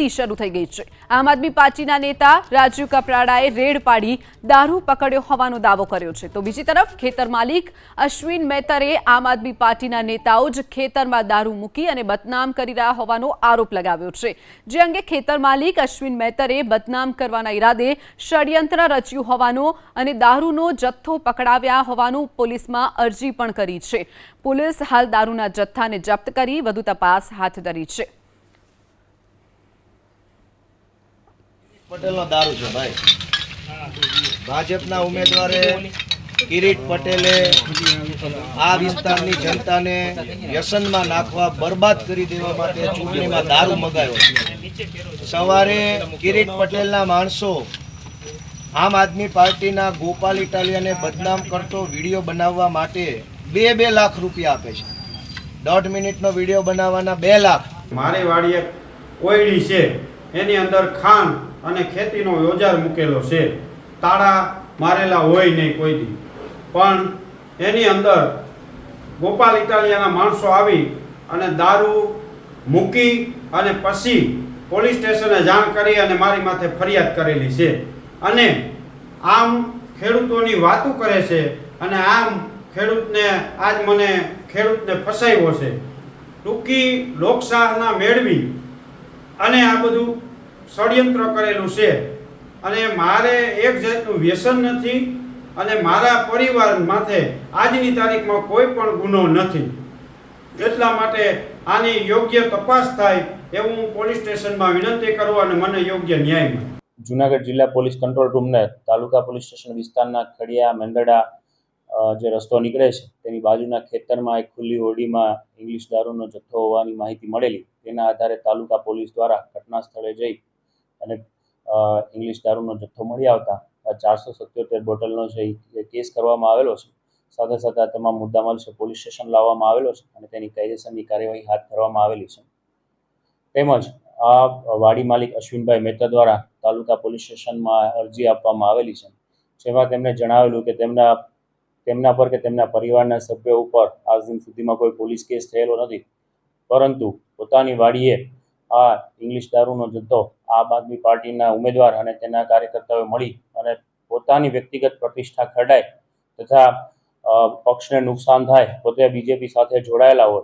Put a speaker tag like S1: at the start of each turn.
S1: ગણતરી શરૂ થઈ ગઈ છે. આમ આદમી પાર્ટીના નેતા રાજીવ કપરાડાએ રેડ પાડી દારૂ પકડ્યો હોવાનો દાવો કર્યો છે. તો બીજી તરફ ખેતર માલિક અશ્વિન મહેતરે આમ આદમી પાર્ટીના નેતાઓ જ ખેતરમાં દારૂ મૂકી અને બદનામ કરી રહ્યા હોવાનો આરોપ લગાવ્યો છે. જે અંગે ખેતર માલિક અશ્વિન મહેતરે બદનામ કરવાના ઈરાદે ષડયંત્ર રચ્યું હોવાનો અને દારૂનો જથ્થો પકડાવ્યા હોવાનું પોલીસમાં અરજી પણ કરી છે. પોલીસ હાલ દારૂના જથ્થાને જપ્ત કરી વધુ તપાસ હાથ ધરી છે.
S2: પટેલનો દારૂ છે ભાઈ. ભાજપના ઉમેદવારે કિરીટ પટેલે આ વિસ્તારની જનતાને વ્યસનમાં નાખવા, બરબાદ કરી દેવા માટે ચૂંટણીમાં દારૂ મગાવ્યો સવારે કિરીટ પટેલના માણસો આમ આદમી પાર્ટીના ગોપાલ ઇટાલિયાને બદનામ કરતો વીડિયો બનાવવા માટે બે બે લાખ રૂપિયા આપે છે. દોઢ મિનિટનો વીડિયો બનાવવાના બે લાખ.
S3: મારી વાડીએ કોયડી છે. એની અંદર ખાંડ અને ખેતીનો યોજાર મૂકેલો છે. તાળા મારેલા હોય નહીં કોઈ દી. પણ એની અંદર ગોપાલ ઇટાલિયાના માણસો આવી અને દારૂ મૂકી અને પછી પોલીસ સ્ટેશને જાણ કરી અને મારી માથે ફરિયાદ કરેલી છે. અને આમ ખેડૂતોની વાતો કરે છે અને આમ ખેડૂતને આજ મને ખેડૂતને ફસાવ્યો છે. ટૂંકી લોકશાહના મેળવી અને આ બધું ષડયંત્ર કરેલું છે. અને મારે એક જાતનું વ્યસન નથી અને મારા પરિવાર માથે આજની તારીખમાં કોઈ પણ ગુનો નથી. એટલા માટે આની યોગ્ય તપાસ થાય એવું હું પોલીસ સ્ટેશનમાં વિનંતી કરું અને મને યોગ્ય ન્યાય મળે.
S4: જુનાગઢ જિલ્લા પોલીસ કંટ્રોલ રૂમને તાલુકા પોલીસ સ્ટેશન વિસ્તારના ખડિયા મેંદડા જે રસ્તો નીકળે છે, તેની બાજુના ખેતરમાં એક ખુલ્લી હોડીમાં ઇંગ્લિશ દારૂનો જથ્થો હોવાની માહિતી મળેલી. તેના આધારે તાલુકા પોલીસ દ્વારા ઘટના સ્થળે જઈ અને ઇંગ્લિશ દારૂનો જથ્થો મળી આવતા ચારસો સત્યોતેર બોટલનો એ કેસ કરવામાં આવેલો છે, સાથે સાથે આ તમામ મુદ્દામાલ છે પોલીસ સ્ટેશન લાવવામાં આવેલો છે અને તેની કાયદેસરની કાર્યવાહી હાથ ધરવામાં આવેલી છે. તેમજ આ વાડી માલિક અશ્વિનભાઈ મહેતા દ્વારા તાલુકા પોલીસ સ્ટેશનમાં અરજી આપવામાં આવેલી છે, જેમાં તેમણે જણાવેલું કે તેમના તેમના પર કે તેમના પરિવારના સભ્યો ઉપર આજ દિન સુધીમાં કોઈ પોલીસ કેસ થયેલો નથી, પરંતુ પોતાની વાડીએ આ ઇંગ્લિશ દારૂનો જથ્થો આમ આદમી પાર્ટીના ઉમેદવાર અને તેના કાર્યકર્તાઓએ મળી અને પોતાની વ્યક્તિગત પ્રતિષ્ઠા ખરડાય તથા પક્ષને નુકસાન થાય, પોતે બીજેપી સાથે જોડાયેલા હોય